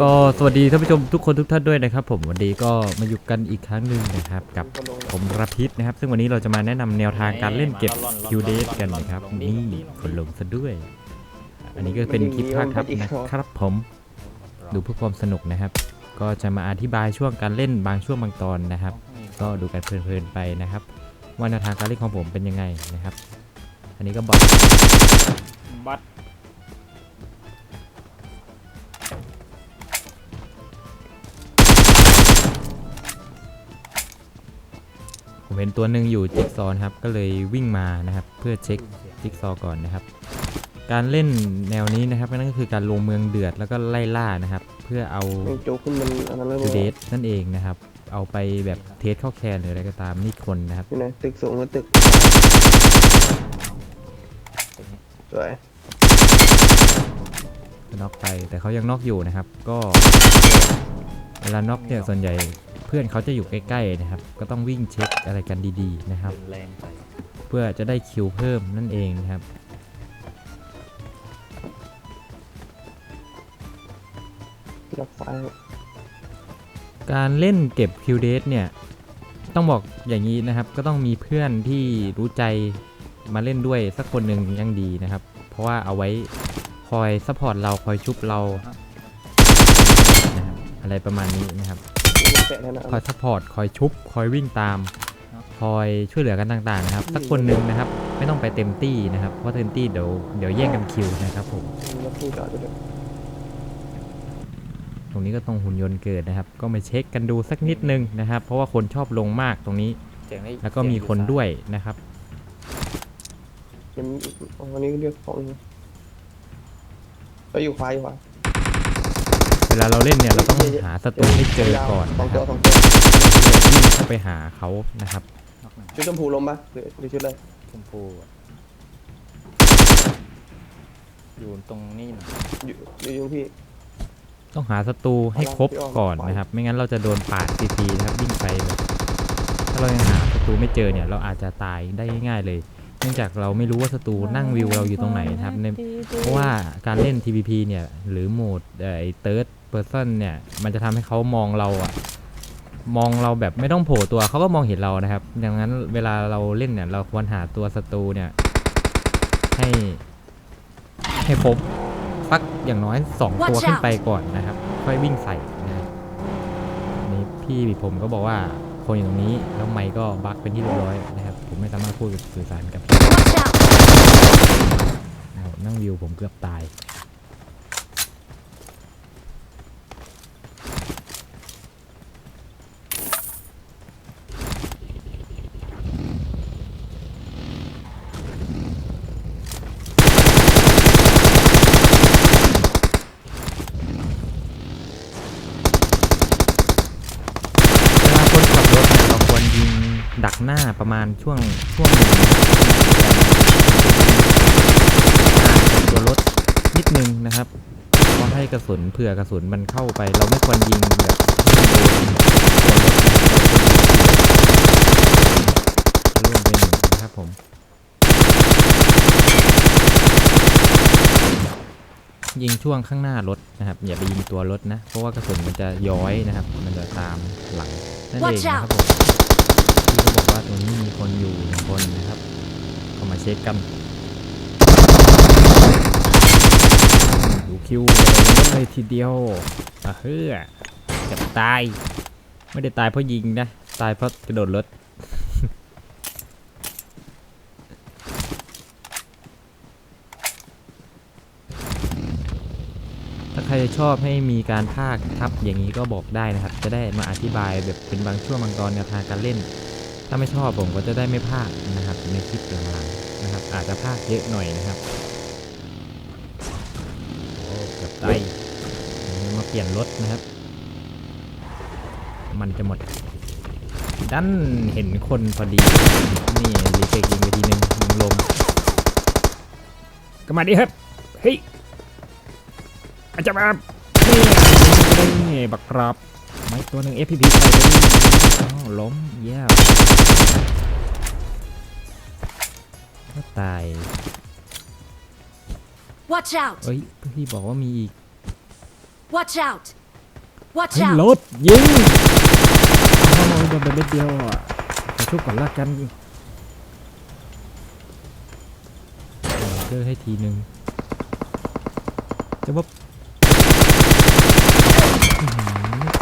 ก็สวัสดีท่านผู้ชมทุกคนทุกท่านด้วยนะครับ ผมวันนี้ก็มาอยู่กันอีกครั้งหนึ่งนะครับ กับผมรพิษนะครับ ซึ่งวันนี้เราจะมาแนะนำแนวทางการเล่นเก็บคิวเดสกันนะครับนี่คนลงซะด้วย อันนี้ก็เป็นคลิปภาคทับนะครับผมดูเพื่อความสนุกนะครับ ก็จะมาอธิบายช่วงการเล่นบางช่วงบางตอนนะครับ ก็ดูกันเพลินๆไปนะครับ ว่าแนวทางการเล่นของผมเป็นยังไงนะครับ อันนี้ก็บอทบัต เห็นตัวหนึ่งอยู่จิ๊กซอว์นะครับ ก็เลยวิ่งมานะครับ เพื่อเช็คจิ๊กซอว์ก่อนนะครับ การเล่นแนวนี้นะครับนั่นก็คือการลงเมืองเดือดแล้วก็ไล่ล่านะครับ เพื่อเอาแม่งโจ๊กขึ้นมันอันนั้นเลยทูเดสนั่นเองนะครับ เอาไปแบบเทสเข้าแคนหรืออะไรก็ตามนี่คนนะครับอยู่ไหนตึกสูงกับตึกสวยน็อกไปแต่เขายังน็อกอยู่นะครับ ก็ เวลาน็อกเนี่ยส่วนใหญ่เพื่อนเขาจะอยู่ใกล้ๆนะครับ ก็ต้องวิ่งเช็คอะไรกันดีๆนะครับ แรงไปเพื่อจะได้คิวเพิ่มนั่นเองนะครับลักายการเล่นเก็บคิวเดสเนี่ย ต้องบอกอย่างนี้นะครับ ก็ต้องมีเพื่อนที่รู้ใจมาเล่นด้วยสักคนหนึ่งยังดีนะครับ เพราะว่าเอาไว้คอยซัพพอร์ตเราคอยชุบเรา อะไรประมาณนี้นะครับไม่แตะแล้วนะคอยซัพพอร์ตคอยชุบคอยวิ่งตาม คอยช่วยเหลือกันต่างๆนะครับสักคนหนึ่งนะครับไม่ต้องไปเต็มตี้นะครับเพราะเต็มตี้เดี๋ยวเดี๋ยวแย่งกันคิวนะครับผมรถที่จอดอยู่เลยตรงนี้ก็ตรงหุ่นยนต์เกิดนะครับ ก็มาเช็คกันดูสักนิดนึงนะครับ เพราะว่าคนชอบลงมากตรงนี้เสียงได้แล้วก็มีคนด้วยนะครับมันวันนี้เรียกของไปอยู่ขวาอยู่ขวาเว ลาเราเล่นเนี่ยเราต้องหาศัตรูให้เจอก่อนสอนะงคตัรัวบสองตัววิ่งเข้าไปหาเขานะครับน็อกหนึ่งชุดชมพูลมปะหรือหรือชุดอะไรชมพูอะอยู่ตรงนี้นะอยู่อยู่อยู่พี่ ต้องหาศัตรูให้ครบก่อนนะครับ ไม่งั้นเราจะโดนปาดฟรีๆนะครับวิ่งไปแบบถ้าเรายังหาศัตรูไม่เจอเนี่ย เราอาจจะตายได้ง่ายๆเลย เนื่องจากเราไม่รู้ว่าศัตรูนั่งวิวเราอยู่ตรงไหนนะครับในเพราะว่าการเล่น TPP เนี่ยหรือโหมดเอ่อไอ้ third person เนี่ยมันจะทำให้เขามองเราอะมองเราแบบไม่ต้องโผล่ตัวเขาก็มองเห็นเรานะครับ ดังนั้นเวลาเราเล่นเนี่ยเราควรหาตัวศัตรูเนี่ยให้ให้ครบสักอย่างน้อยสองตัว Watch ขึ้น out ไปก่อนนะครับ ค่อยวิ่งใส่นะครับอันนี่พี่ผมก็บอกว่า คนอยู่ตรงนี้ แล้วไมค์ก็บั๊กเป็นที่เรียบร้อยนะครับ ผมไม่สามารถพูดสื่อสารกับ Watch out! อ้าวนั่งวิวผมเกือบตาย เวลาคนขับรถเนี่ยเราควรยิง ดักหน้าประมาณช่วงช่วงหนึ่งตัวรถนิดนึงนะครับเพราะให้กระสุนเผื่อกระสุนมันเข้าไป เราไม่ควรยิงแบบให้มันโดนตัวรถร่วมไปหนึ่งนะครับผม ยิงช่วงข้างหน้ารถนะครับ อย่าไปยิงตัวรถนะ เพราะว่ากระสุนมันจะย้อยนะครับ มันจะตามหลังนั่นเองนะครับผม ที่เขาบอกว่าตรงนี้มีคนอยู่หนึ่งคนนะครับก็มาเช็คกันดูคิวเลยทีเดียวอะเฮ้อเกับตาย ไม่ได้ตายเพราะยิงนะ ตายเพราะกระโดดรถถ้าใครชอบให้มีการพากย์ทับอย่างนี้ก็บอกได้นะครับ จะได้มาอธิบายแบบเป็นบางช่วงบางตอนแนวทางการเล่น ถ้าไม่ชอบผมก็จะได้ไม่พากย์นะครับ ในคลิปหลังๆนะครับ อาจจะพากย์เยอะหน่อยนะครับโอ้เกับไตมาเปลี่ยนรถนะครับ มันจะหมด ดันเห็นคนพอดี นี่รีเฟกยิงไปทีนึงยิงลงก็มาดิครับเฮ้ยอาจจะมานี่นี่บักครับ ไม้ตัวหนึ่ง FPP ใส่ไปนี่อ้าวล้มเยี่ยมก็ตาย Watch out! เอ้ยพี่บอกว่ามีอีก Watch out! Watch เฮ้ย out! รถยิงโอ้ยโดนไปเม็ดเดียวอะขอชุบก่อนละกันเดอร์ให้ทีนึงจะว่าอื้อหือ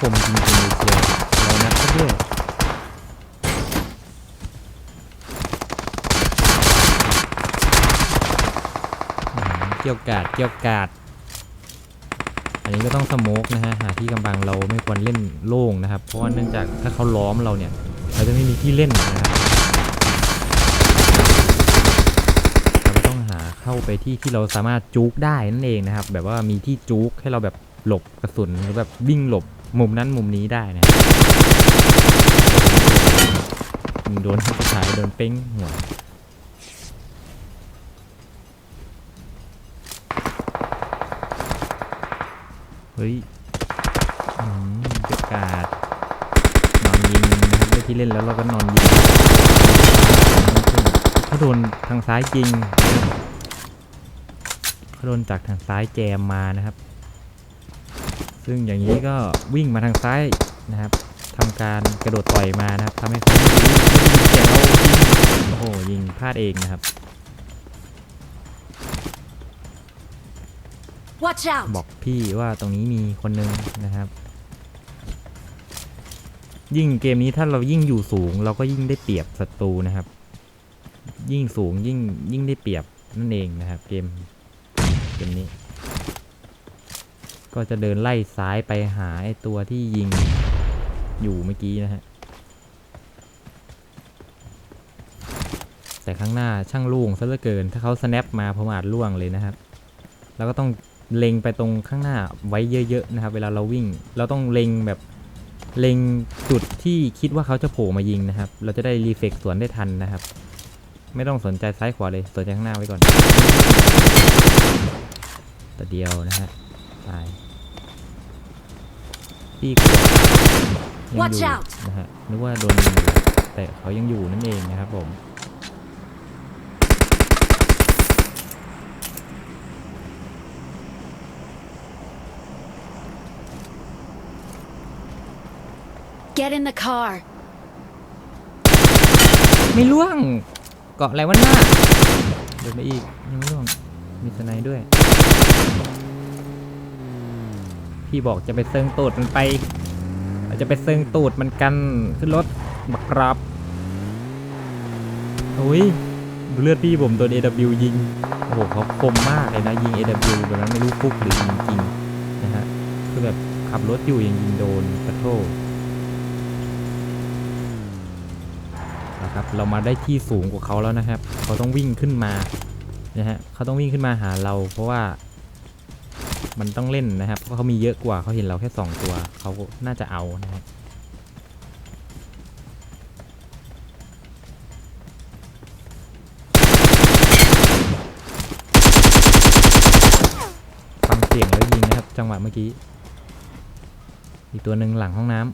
คมจริงๆเลยเชียวเรานัดก็ด้วยอื้อเกี่ยวกาดเกี่ยวกาด อันนี้ก็ต้องสโมกนะฮะ หาที่กำบังเราไม่ควรเล่นโล่งนะครับ เพราะว่าเนื่องจากถ้าเขาล้อมเราเนี่ย เราจะไม่มีที่เล่นนะครับเราต้องหาเข้าไปที่ที่เราสามารถจุกได้นั่นเองนะครับ แบบว่ามีที่จุกให้เราแบบหลบกระสุนหรือแบบวิ่งหลบ มุมนั้นมุมนี้ได้นะยิงโดนสุดท้ายโดนเป้งหัวเฮ้ยอืมเกิดการดนอนยิงนะครับได้ที่เล่นแล้วเราก็นอนยิงเขาโดนทางซ้ายยิงเขาโดนจากทางซ้ายแจมมานะครับ ซึ่งอย่างนี้ก็วิ่งมาทางซ้ายนะครับทำการกระโดดต่อยมานะครับทำให้เขาไม่รู้ไม่ได้ยินเสียงเรายิงโอ้โหยิงพลาดเองนะครับ Watch out! บอกพี่ว่าตรงนี้มีคนหนึงนะครับ ยิ่งเกมนี้ถ้าเรายิ่งอยู่สูง เราก็ยิ่งได้เปรียบศัตรูนะครับ ยิ่งสูงยิ่งยิ่งได้เปรียบนั่นเองนะครับ เกมเกมนี้ ก็จะเดินไล่ซ้ายไปหาไอ้ตัวที่ยิงอยู่เมื่อกี้นะฮะ แต่ข้างหน้าช่างล่วงซะเหลือเกิน ถ้าเขา snap มาผมอาจล่วงเลยนะครับ แล้วก็ต้องเล็งไปตรงข้างหน้าไว้เยอะๆนะครับ เวลาเราวิ่ง เราต้องเล็งแบบเล็งจุดที่คิดว่าเขาจะโผล่มายิงนะครับ เราจะได้รีเฟกสวนได้ทันนะครับ ไม่ต้องสนใจซ้ายขวาเลย สนใจข้างหน้าไว้ก่อนแต่เดียวนะฮะตาย ปีกยังอ Watch ยู่ out นะฮะนึกว่าโดนยิงอยู่แล้วแต่เขายังอยู่นั่นเองนะครับผม Get in the car! ไม่ล่วงเกาะอะไรวะหน้าเดินไปอีกยังไม่ล่วงมีสไนด์ด้วย พี่บอกจะไปเซิงตูดมันไปจะไปเซิงตูดมันกันขึ้นรถบักครับโอ้ยดูเลือดพี่ผมโดน AW ยิง โอ้โหเขาคมมากเลยนะ ยิง AW แบบนั้นไม่รู้ฟุกหรือยิงจริงนะฮะ คือแบบขับรถอยู่ยังยิงโดนกระโทษนะครับ เรามาได้ที่สูงกว่าเขาแล้วนะครับ เขาต้องวิ่งขึ้นมา นะฮะ เขาต้องวิ่งขึ้นมาหาเรา เพราะว่า มันต้องเล่นนะครับ เพราะเขามีเยอะกว่าเขาเห็นเราแค่สองตัว เขาน่าจะเอานะครับฟังเสียงแล้วยิงนะครับ จังหวะเมื่อกี้ อีกตัวหนึ่งหลังห้องน้ำ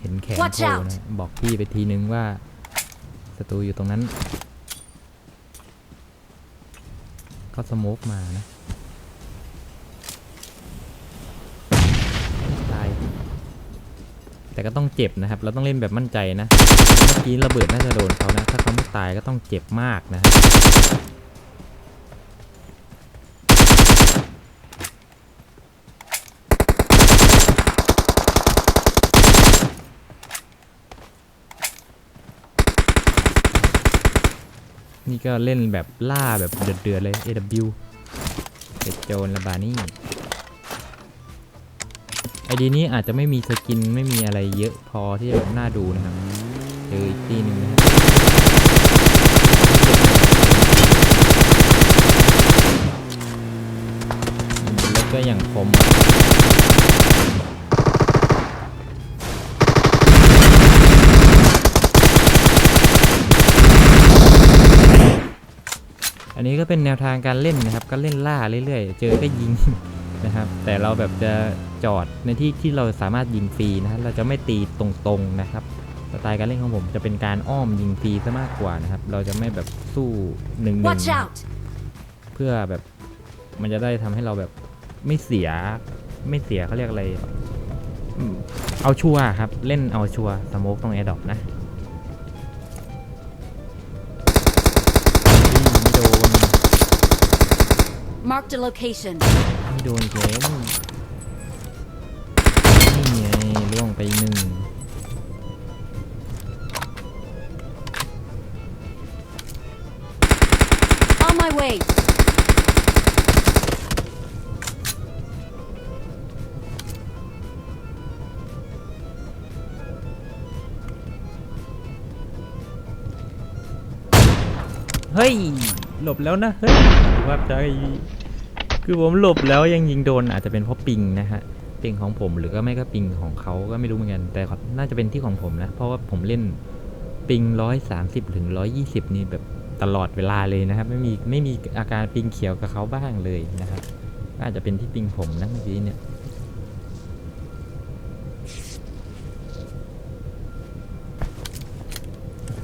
เห็นแขนโผล่นะบอกพี่ไปทีนึงว่าศัตรูอยู่ตรงนั้น เขาสโมกมานะ ตาย แต่ก็ต้องเจ็บนะครับ เราต้องเล่นแบบมั่นใจนะ เมื่อกี้ระเบิดน่าจะโดนเขานะ ถ้าเขาไม่ตายก็ต้องเจ็บมากนะครับ นี่ก็เล่นแบบล่าแบบเดือดๆเลย AW เป็นโจรละบานี่ไอดีนี้อาจจะไม่มีสกินไม่มีอะไรเยอะพอที่จะแบบน่าดูนะครับเจออีกทีหนึ่งนะฮะยิงบนรถก็อย่างคม อันนี้ก็เป็นแนวทางการเล่นนะครับ ก็เล่นล่าเรื่อยๆ เจอก็ยิงนะครับ แต่เราแบบจะจอดในที่ที่เราสามารถยิงฟรีนะฮะเราจะไม่ตีตรงๆนะครับสไตล์การเล่นของผมจะเป็นการอ้อมยิงฟรีซะมากกว่านะครับ เราจะไม่แบบสู้หนึ่งหนึ่ง Watch out! เพื่อแบบมันจะได้ทำให้เราแบบไม่เสียไม่เสียเขาเรียกอะไรอืมเอาชัวร์ครับ เล่นเอาชัวร์สโมกตรงแอร์ดรอปนะ Marked a location. ไม่โดนอีกแล้วนี่ไงล่วงไปหนึ่ง On my way. เฮ้ย หลบแล้วนะ เฮ้ยว่าใจ คือผมหลบแล้วยังยิงโดนอาจจะเป็นเพราะปิงนะฮะปิงของผมหรือก็ไม่ก็ปิงของเขาก็ไม่รู้เหมือนกันแต่น่าจะเป็นที่ของผมนะ เพราะว่าผมเล่นปิงร้อยสามสิบถึงร้อยี่สิบนี่แบบตลอดเวลาเลยนะครับ ไม่มีไม่มีอาการปิงเขียวกับเขาบ้างเลยนะครับก็อาจจะเป็นที่ปิงผมนะเมื่อกี้เนี่ย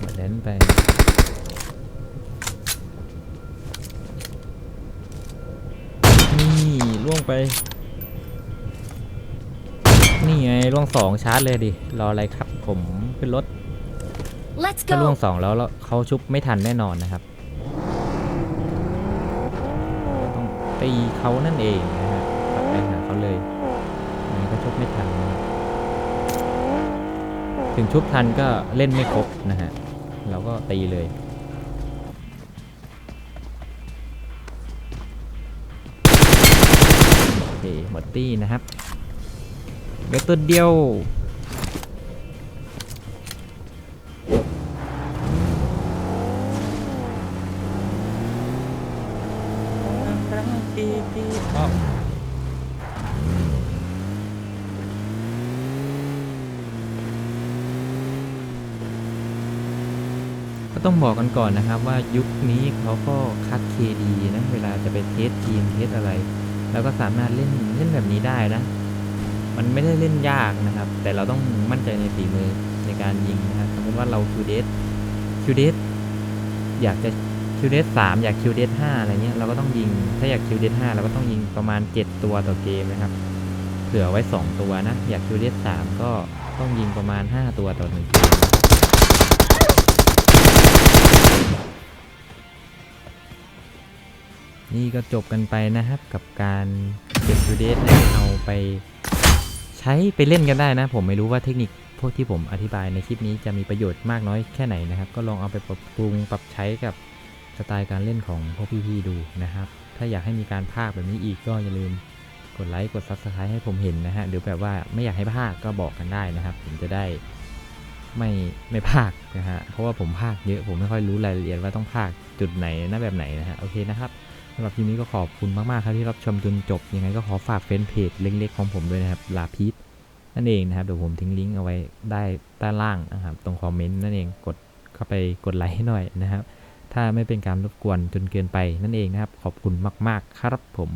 มาเล่นไป นี่ล่วง ไป นี่ไงล่วงสองชาร์จเลยดิ รออะไรครับผมขึ้นรถ Let's ถ้าล่วง go. สองแล้วแล้วเขาชุบไม่ทันแน่นอนนะครับ ต้องตีเขานั่นเองนะฮะกลับไปหาเขาเลยยังไงก็ชุบไม่ทันนะครับถึงชุบทันก็เล่นไม่ครบนะฮะ เราก็ตีเลย หมดตี้นะครับเหลือตัวเดียวก็ต้องบอกกันก่อนนะครับว่ายุคนี้เขาก็คัดเคดีนะ เวลาจะไปเทสทีมเทสอะไร แล้วก็สามารถเล่นเล่นแบบนี้ได้นะ มันไม่ได้เล่นยากนะครับ แต่เราต้องมั่นใจในฝีมือในการยิงนะครับสมมติว่าเราคิวเดสคิวเดสอยากจะคิวเดสสามอยากคิวเดสห้าอะไรเงี้ยเราก็ต้องยิง ถ้าอยากคิวเดสห้าเราก็ต้องยิงประมาณ7ตัวต่อเกมนะครับ เผื่อไว้2ตัวนะ อยากคิวเดสสามก็ต้องยิงประมาณ5ตัวต่อหนึ่งเกม นี่ก็จบกันไปนะครับกับการเก็บ u d เดสเอาไปใช้ไปเล่นกันได้นะ ผมไม่รู้ว่าเทคนิคพวกที่ผมอธิบายในคลิปนี้จะมีประโยชน์มากน้อยแค่ไหนนะครับ ก็ลองเอาไปปรับปรุงปรับใช้กับสไตล์การเล่นของพวกพี่ๆดูนะครับ ถ้าอยากให้มีการพากย์แบบนี้อีกก็อย่าลืมกดไลค์กด Subscribe ให้ผมเห็นนะฮะหรือแบบว่าไม่อยากให้พากย์ก็บอกกันได้นะครับ ผมจะได้ไม่ไม่พากย์นะฮะเพราะว่าผมพากย์เยอะผมไม่ค่อยรู้รายละเอียดว่าต้องพากย์จุดไหนหนะแบบไหนนะฮะโอเคนะครับ สำหรับทีนี้ก็ขอบคุณมาก ๆ ครับที่รับชมจนจบ ยังไงก็ขอฝากเฟซเพจเล็ก ๆ ของผมด้วยนะครับ ลาพีทนั่นเองนะครับ เดี๋ยวผมทิ้งลิงก์เอาไว้ได้ด้านล่างนะครับ ตรงคอมเมนต์นั่นเอง กดเข้าไปกดไลค์ให้หน่อยนะครับ ถ้าไม่เป็นการรบกวนจนเกินไปนั่นเองนะครับ ขอบคุณมาก ๆ ครับผม